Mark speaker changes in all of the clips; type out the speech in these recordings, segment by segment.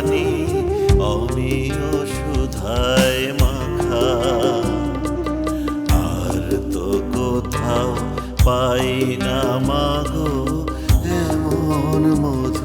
Speaker 1: পানি অমিও সুধায় মাখা। আর তো কোথাও পাই না মাগো এমন মধু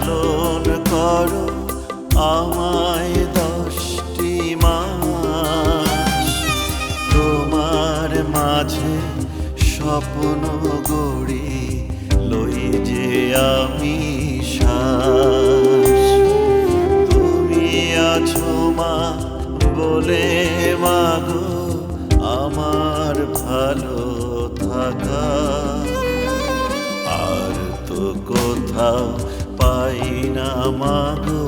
Speaker 1: লালন করো আমায় দশটি মাস। তোমার মাঝে স্বপ্ন গড়ি লই যে আমি শ্বাস তুমি আছো মা বলে মাগো আমার ভালো থাকা। আর তো কোথাও পাই না মাগো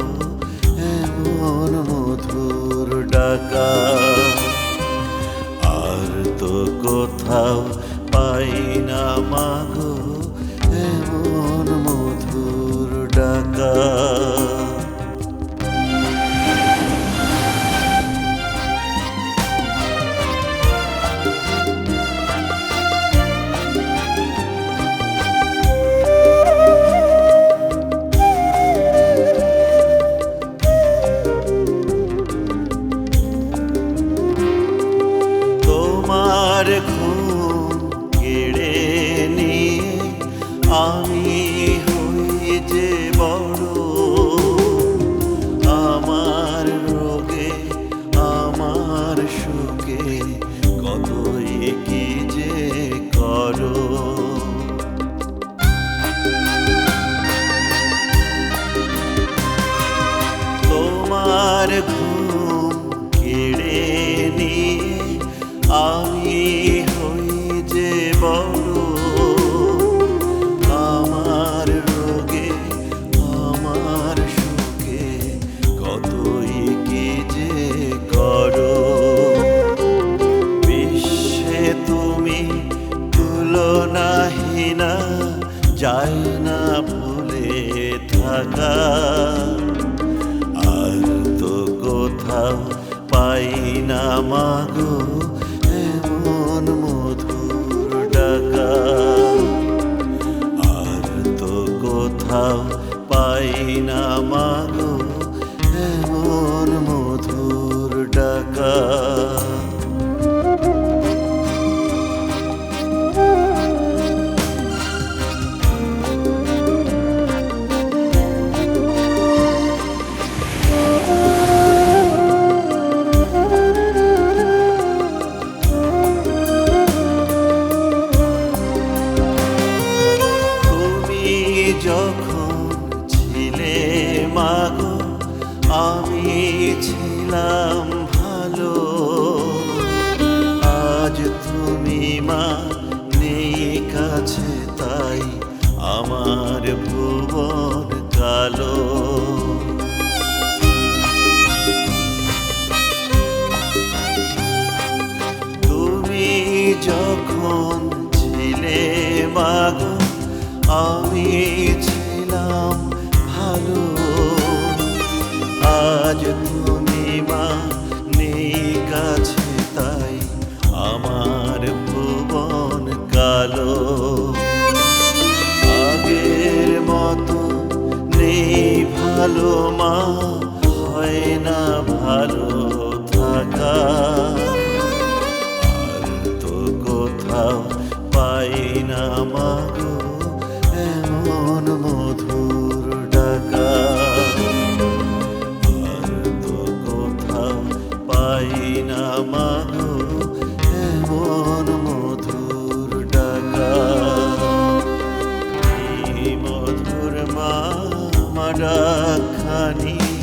Speaker 1: এমন মধুর ডাকা। আর তো কোথাও পাই না আমি হই যে বড়, আমার রোগে, আমার সুখে কতই কি যে করো। তোমার ঘুম কেড়ে নিয়ে আমি কি যে করো? তুমি যায় না থাকা। আর তো কোথাও পাই না মাগো, এমন মধুর ডাকা। আর তো কোথাও পাই না মাগো আমি ছিলাম ভালো। আজ তুমি মা নেই কাছে, তাই আমার ভুবন কালো। তুমি যখন ছিলে মাগো আমি আজ মা নেই কাছে তাই আমার ভুবন কালো। আগের মতো নেই ভালো মা, হয় না ভালো থাকা। মাগো এমন মধুর ডাকা। মধুর মা মারা খানি